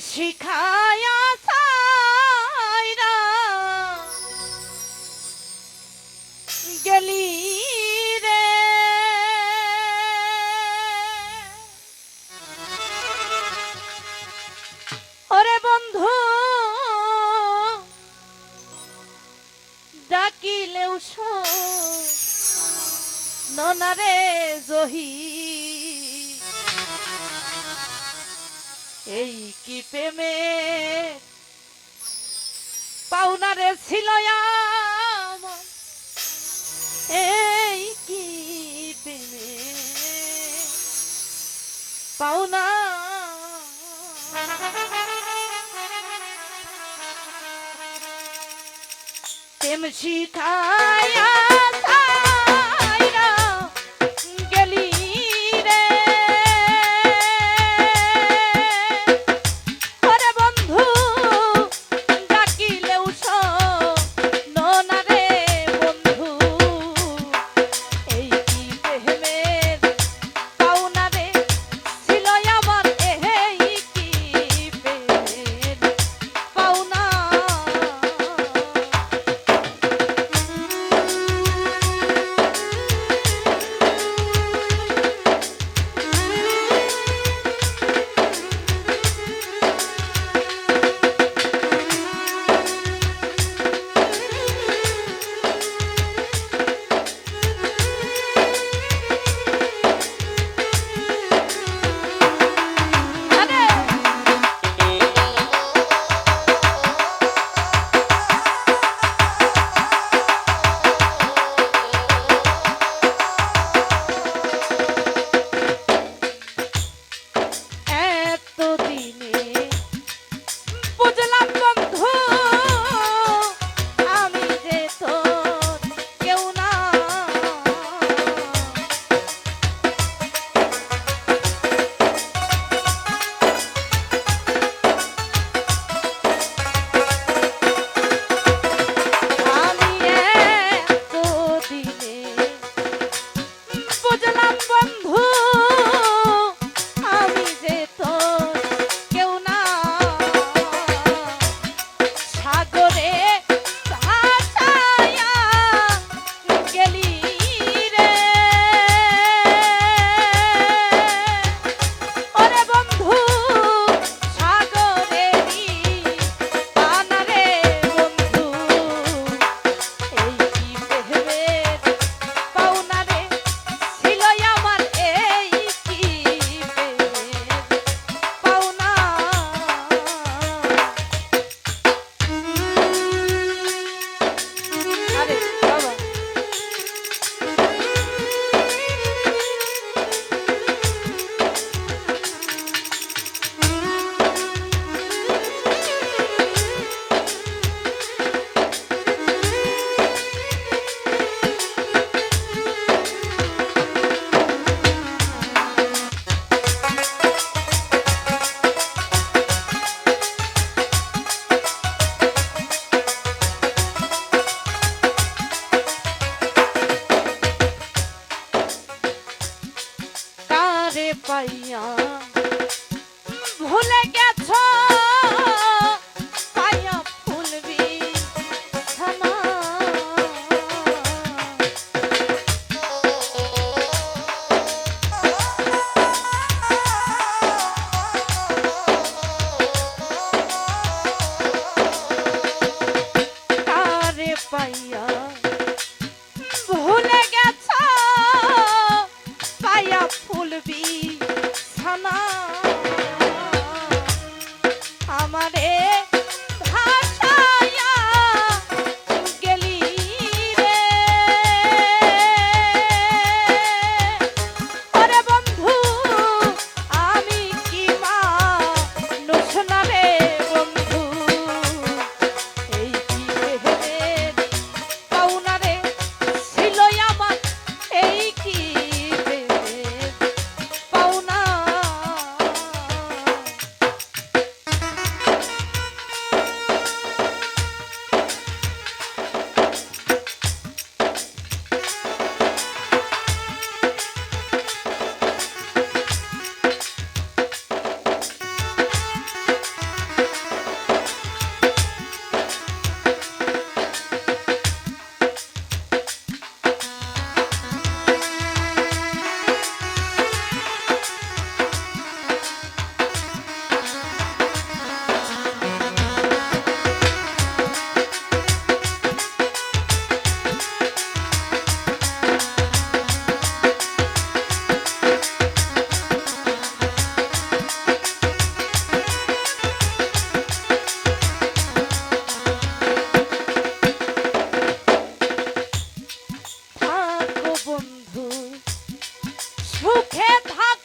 শিখায়া ছাইরা গেলি রে। ওরে বন্ধু জহি এই কি প্রেমে? পাওনারে ছিল এই কি প্রেমে? পাওনা। প্রেম শিখায়া পাইয়া। ভুলে গেছো? সুখে থাক